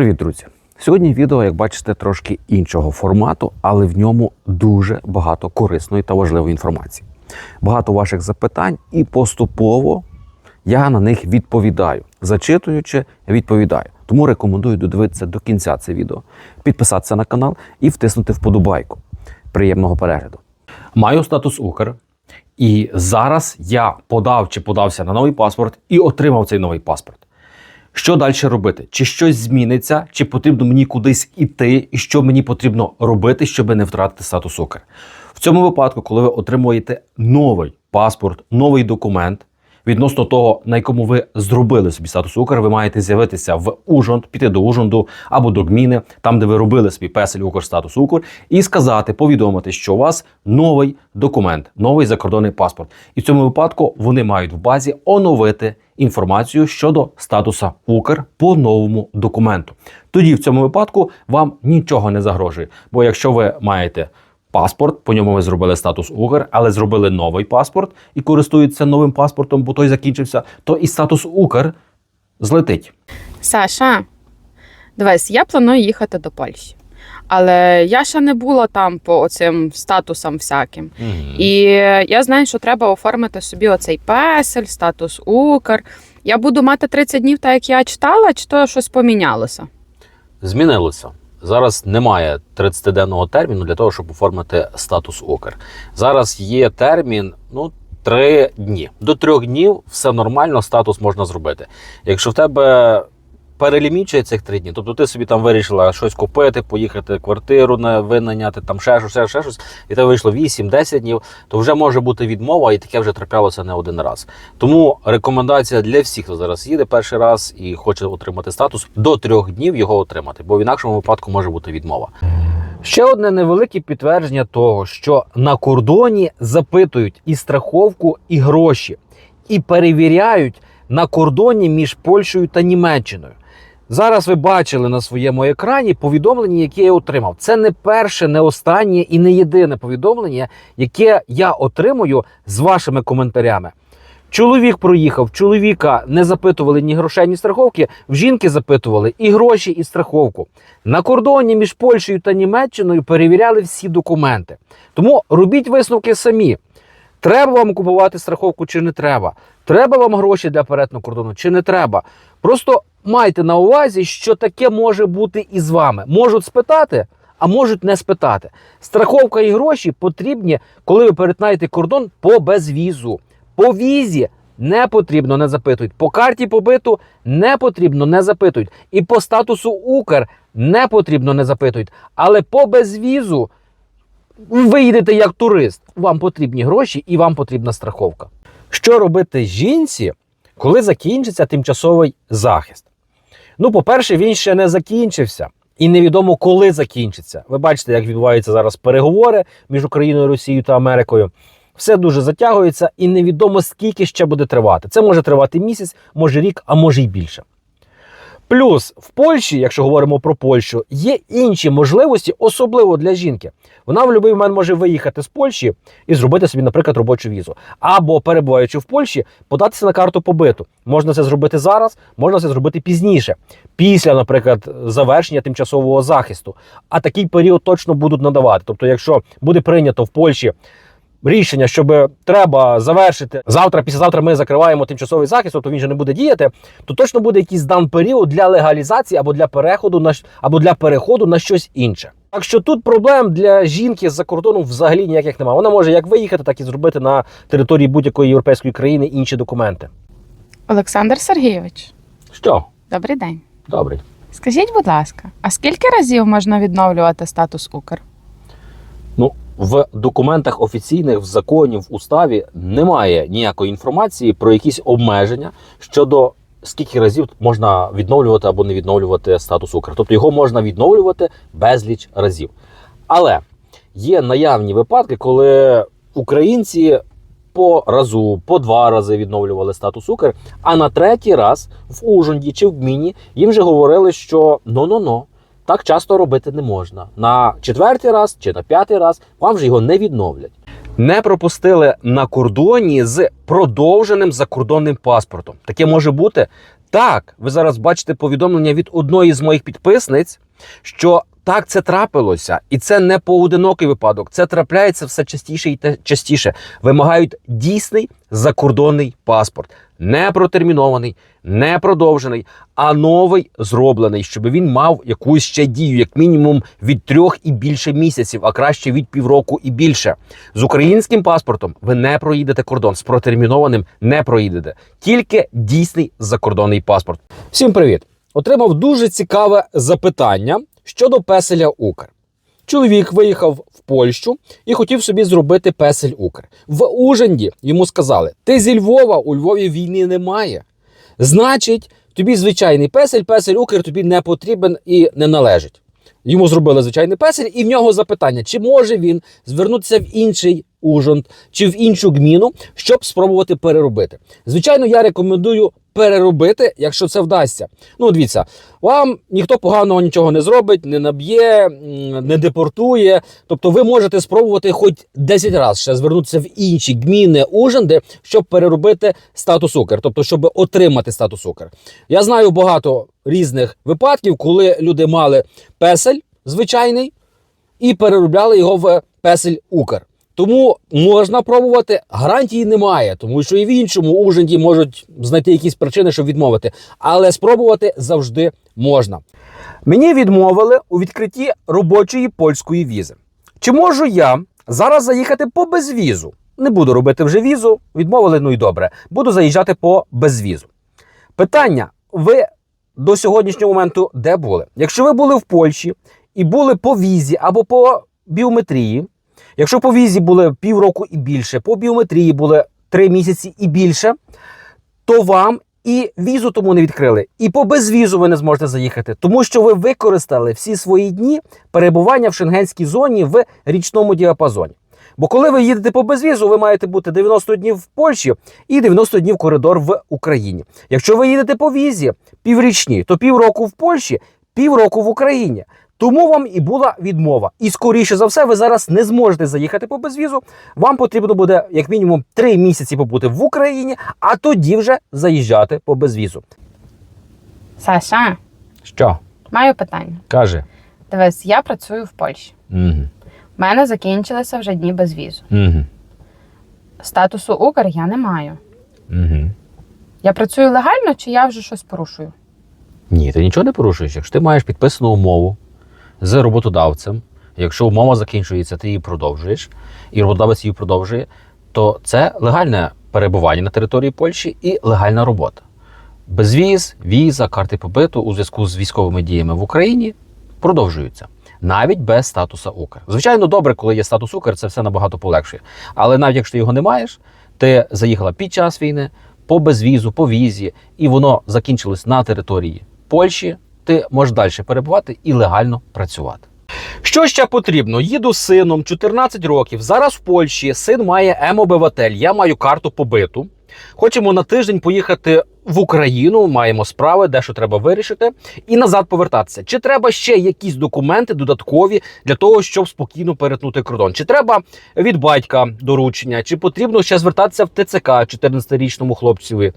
Привіт, друзі! Сьогодні відео, як бачите, трошки іншого формату, але в ньому дуже багато корисної та важливої інформації. Багато ваших запитань, і поступово я на них відповідаю. Зачитуючи, відповідаю. Тому рекомендую додивитися до кінця це відео, підписатися на канал і втиснути вподобайку. Приємного перегляду. Маю статус Укр, і зараз я подав чи подався на новий паспорт і отримав цей новий паспорт. Що далі робити? Чи щось зміниться, чи потрібно мені кудись іти, і що мені потрібно робити, щоб не втратити статус Укр? В цьому випадку, коли ви отримуєте новий паспорт, новий документ. Відносно того, на якому ви зробили собі статус Укр, ви маєте з'явитися в Ужгород, піти до Ужгороду або до Гміни, там, де ви робили свій песель Укр статус Укр, і сказати, повідомити, що у вас новий документ, новий закордонний паспорт. І в цьому випадку вони мають в базі оновити інформацію щодо статуса Укр по новому документу. Тоді в цьому випадку вам нічого не загрожує. Бо якщо ви маєте паспорт, по ньому ви зробили статус Укр, але зробили новий паспорт і користуються новим паспортом, бо той закінчився, то і статус Укр злетить. Саша, дивись, я планую їхати до Польщі. Але я ще не була там по оцим статусам всяким. І я знаю, що треба оформити собі оцей песель, статус Укр. Я буду мати 30 днів, так як я читала, чи то щось помінялося? Змінилося. Зараз немає 30-денного терміну для того, щоб оформити статус окер. Зараз є термін, ну. Три дні до трьох днів все нормально, статус можна зробити. Якщо в тебе перелімічує цих три дні, тобто ти собі там вирішила щось купити, поїхати квартиру на винайняти, там ще щось, ще, ще щось, і тебе вийшло 8-10 днів, то вже може бути відмова, і таке вже траплялося не один раз. Тому рекомендація для всіх, хто зараз їде перший раз і хоче отримати статус, до трьох днів його отримати, бо в інакшому випадку може бути відмова. Ще одне невелике підтвердження того, що на кордоні запитують і страховку, і гроші, і перевіряють на кордоні між Польщею та Німеччиною. Зараз ви бачили на своєму екрані повідомлення, яке я отримав. Це не перше, не останнє і не єдине повідомлення, яке я отримую з вашими коментарями. Чоловік проїхав, чоловіка не запитували ні грошей, ні страховки. В жінки запитували і гроші, і страховку. На кордоні між Польщею та Німеччиною перевіряли всі документи. Тому робіть висновки самі. Треба вам купувати страховку чи не треба? Треба вам гроші для перетину кордону чи не треба? Просто майте на увазі, що таке може бути і з вами. Можуть спитати, а можуть не спитати. Страховка і гроші потрібні, коли ви перетинаєте кордон по безвізу. По візі не потрібно, не запитують. По карті побиту не потрібно, не запитують. І по статусу Укр не потрібно, не запитують. Але по безвізу ви їдете як турист. Вам потрібні гроші і вам потрібна страховка. Що робити жінці, коли закінчиться тимчасовий захист? Ну, по-перше, він ще не закінчився. І невідомо, коли закінчиться. Ви бачите, як відбуваються зараз переговори між Україною, Росією та Америкою. Все дуже затягується, і невідомо скільки ще буде тривати. Це може тривати місяць, може рік, а може й більше. Плюс в Польщі, якщо говоримо про Польщу, є інші можливості, особливо для жінки. Вона в будь-який момент може виїхати з Польщі і зробити собі, наприклад, робочу візу. Або перебуваючи в Польщі, податися на карту побиту. Можна це зробити зараз, можна це зробити пізніше, після, наприклад, завершення тимчасового захисту. А такий період точно будуть надавати. Тобто, якщо буде прийнято в Польщі. Рішення, щоб треба завершити завтра, післязавтра ми закриваємо тимчасовий захист, тобто він же не буде діяти, то точно буде якийсь дан період для легалізації або для переходу на або для переходу на щось інше. Так що тут проблем для жінки з-за кордону взагалі ніяких немає. Вона може як виїхати, так і зробити на території будь-якої європейської країни інші документи. Олександр Сергійович, Що? добрий день. Добре. Скажіть, будь ласка, а скільки разів можна відновлювати статус Укр? В документах офіційних, в законі, в уставі немає ніякої інформації про якісь обмеження щодо скільки разів можна відновлювати або не відновлювати статус Укр. Тобто його можна відновлювати безліч разів. Але є наявні випадки, коли українці по разу, по два рази відновлювали статус Укр, а на третій раз в Ужгороді чи в Гміні їм вже говорили, що ну-ну-ну, так часто робити не можна. На четвертий раз чи на п'ятий раз вам вже його не відновлять. Не пропустили на кордоні з продовженим закордонним паспортом. Таке може бути. Так, ви зараз бачите повідомлення від одної з моїх підписниць, що так це трапилося, і це не поодинокий випадок. Це трапляється все частіше і частіше. Вимагають дійсний закордонний паспорт, не протермінований, не продовжений, а новий зроблений, щоб він мав якусь ще дію, як мінімум від трьох і більше місяців, а краще від півроку і більше. З українським паспортом ви не проїдете кордон, з протермінованим не проїдете. Тільки дійсний закордонний паспорт. Всім привіт! Отримав дуже цікаве запитання щодо песеля Укр. Чоловік виїхав в Польщу і хотів собі зробити песель Укр. В Уженді йому сказали: ти зі Львова, у Львові війни немає. Значить, тобі звичайний песель, песель Укр тобі не потрібен і не належить. Йому зробили звичайний песель, і в нього запитання, чи може він звернутися в інший Ужанд чи в іншу гміну, щоб спробувати переробити. Звичайно, я рекомендую переробити, якщо це вдасться. Ну, дивіться, вам ніхто поганого нічого не зробить, не наб'є, не депортує. Тобто ви можете спробувати хоч 10 разів ще звернутися в інші гміни Ужанди, щоб переробити статус Укр, тобто щоб отримати статус Укр. Я знаю багато різних випадків, коли люди мали песель звичайний і переробляли його в песель Укр. Тому можна пробувати, гарантії немає, тому що і в іншому ужинді можуть знайти якісь причини, щоб відмовити. Але спробувати завжди можна. Мені відмовили у відкритті робочої польської візи. Чи можу я зараз заїхати по безвізу? Не буду робити вже візу, відмовили, ну і добре. Буду заїжджати по безвізу. Питання: ви до сьогоднішнього моменту де були? Якщо ви були в Польщі і були по візі або по біометрії, якщо по візі були півроку і більше, по біометрії були три місяці і більше, то вам і візу тому не відкрили, і по безвізу ви не зможете заїхати, тому що ви використали всі свої дні перебування в шенгенській зоні в річному діапазоні. Бо коли ви їдете по безвізу, ви маєте бути 90 днів в Польщі і 90 днів коридор в Україні. Якщо ви їдете по візі піврічні, то півроку в Польщі, півроку в Україні. Тому вам і була відмова. І скоріше за все, ви зараз не зможете заїхати по безвізу. Вам потрібно буде як мінімум 3 місяці побути в Україні, а тоді вже заїжджати по безвізу. Саша, Що маю питання. каже? Дивись, я працюю в Польщі. Угу. У мене закінчилися вже дні без візу. Угу. Статусу Укр я не маю. Угу. Я працюю легально чи я вже щось порушую? Ні, ти нічого не порушуєш. Якщо ти маєш підписану умову з роботодавцем, якщо умова закінчується, ти її продовжуєш, і роботодавець її продовжує, то це легальне перебування на території Польщі і легальна робота. Безвіз, віза, карти побиту у зв'язку з військовими діями в Україні продовжуються. Навіть без статуса Укр. Звичайно, добре, коли є статус Укр, це все набагато полегшує. Але навіть якщо його не маєш, ти заїхала під час війни, по безвізу, по візі, і воно закінчилось на території Польщі, ти можеш далі перебувати і легально працювати. Що ще потрібно? Їду з сином 14 років. Зараз в Польщі син має М-обиватель, я маю карту побиту. Хочемо на тиждень поїхати в Україну, маємо справи, дещо треба вирішити, і назад повертатися. Чи треба ще якісь документи додаткові для того, щоб спокійно перетнути кордон? Чи треба від батька доручення, чи потрібно ще звертатися в ТЦК 14-річному хлопцеві?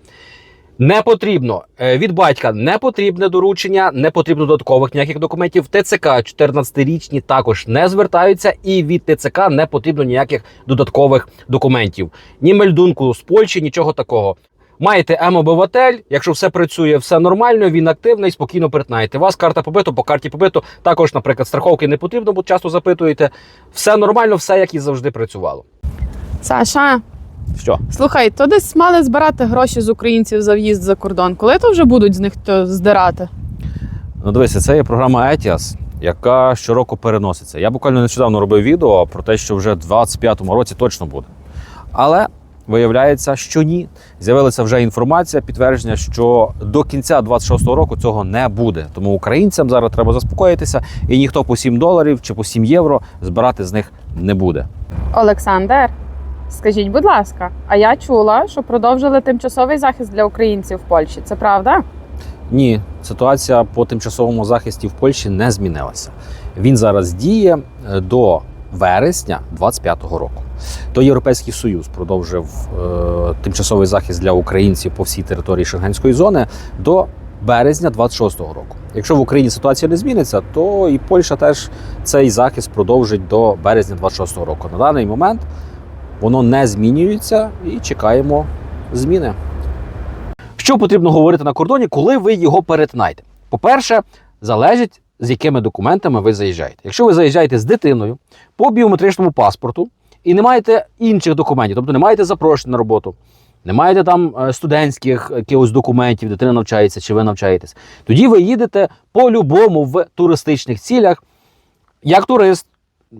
Не потрібно Е, від батька не потрібне доручення, не потрібно додаткових ніяких документів. ТЦК 14-річні також не звертаються, і від ТЦК не потрібно ніяких додаткових документів. Ні мельдунку з Польщі, нічого такого. Маєте М-обиватель, якщо все працює, все нормально, він активний, спокійно перетинаєте. Вас карта побиту, по карті побиту. Також, наприклад, страховки не потрібно, бо часто запитуєте. Все нормально, все як і завжди працювало. Саша, Що? слухай, то десь мали збирати гроші з українців за в'їзд за кордон. Коли то вже будуть з них то здирати? Ну, дивися, це є програма ETIAS, яка щороку переноситься. Я буквально нещодавно робив відео про те, що вже в 25-му році точно буде. Але виявляється, що ні. З'явилася вже інформація, підтвердження, що до кінця 26-го року цього не буде. Тому українцям зараз треба заспокоїтися, і ніхто по 7 доларів чи по 7 євро збирати з них не буде. Олександр, скажіть, будь ласка, а я чула, що продовжили тимчасовий захист для українців в Польщі. Це правда? Ні, ситуація по тимчасовому захисті в Польщі не змінилася. Він зараз діє е, до вересня 25-го року. то Європейський Союз продовжив е, тимчасовий захист для українців по всій території Шенгенської зони до березня 26-го року. Якщо в Україні ситуація не зміниться, то і Польща теж цей захист продовжить до березня 26-го року. На даний момент воно не змінюється і чекаємо зміни. Що потрібно говорити на кордоні, коли ви його перетинаєте? По-перше, залежить з якими документами ви заїжджаєте. Якщо ви заїжджаєте з дитиною по біометричному паспорту і не маєте інших документів, тобто не маєте запрошення на роботу, не маєте там е, студентських якихось документів, дитина навчається чи ви навчаєтесь, тоді ви їдете по-любому в туристичних цілях як турист.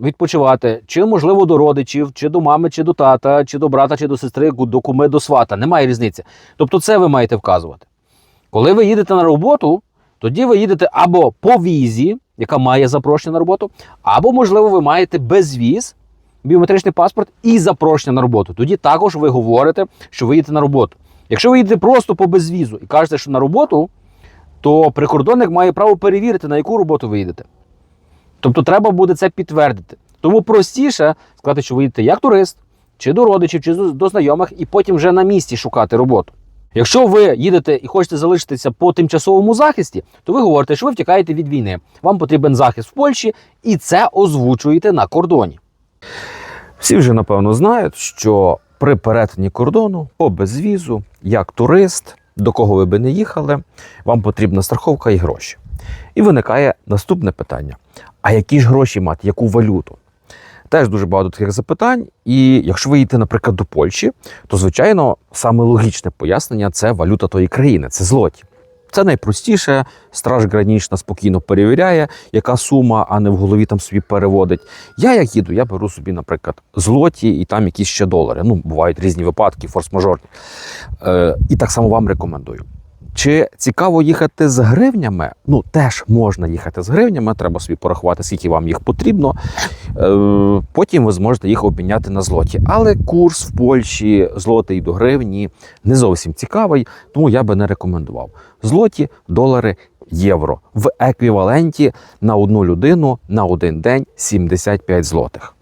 Відпочивати, чи можливо до родичів, чи до мами, чи до тата, чи до брата, чи до сестри, до куми, до свата. Немає різниці. Тобто, це ви маєте вказувати. Коли ви їдете на роботу, тоді ви їдете або по візі, яка має запрошення на роботу, або, можливо, ви маєте безвіз, біометричний паспорт і запрошення на роботу. Тоді також ви говорите, що ви їдете на роботу. Якщо ви їдете просто по безвізу і кажете, що на роботу, то прикордонник має право перевірити, на яку роботу ви їдете. Тобто треба буде це підтвердити. Тому простіше сказати, що ви їдете як турист, чи до родичів, чи до знайомих, і потім вже на місці шукати роботу. Якщо ви їдете і хочете залишитися по тимчасовому захисті, то ви говорите, що ви втікаєте від війни. Вам потрібен захист в Польщі, і це озвучуєте на кордоні. Всі вже напевно знають, що при перетині кордону по безвізу, як турист, до кого ви би не їхали, вам потрібна страховка і гроші. І виникає наступне питання: а які ж гроші мати, яку валюту? Теж дуже багато таких запитань. І якщо ви їдете, наприклад, до Польщі, то звичайно саме логічне пояснення це валюта тої країни, це злоті. Це найпростіше. Страж гранічна спокійно перевіряє, яка сума, а не в голові там собі переводить. Я як їду, я беру собі, наприклад, злоті і там якісь ще долари. Ну, бувають різні випадки, форс-мажорні. Е, і так само вам рекомендую. Чи цікаво їхати з гривнями? Ну, теж можна їхати з гривнями, треба собі порахувати, скільки вам їх потрібно. Е, Потім ви зможете їх обміняти на злоті. Але курс в Польщі злотий до гривні не зовсім цікавий, тому я би не рекомендував. Злоті, долари, євро в еквіваленті на одну людину на один день 75 злотих.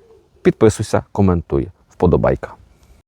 Підписуйся, коментуй, вподобайка.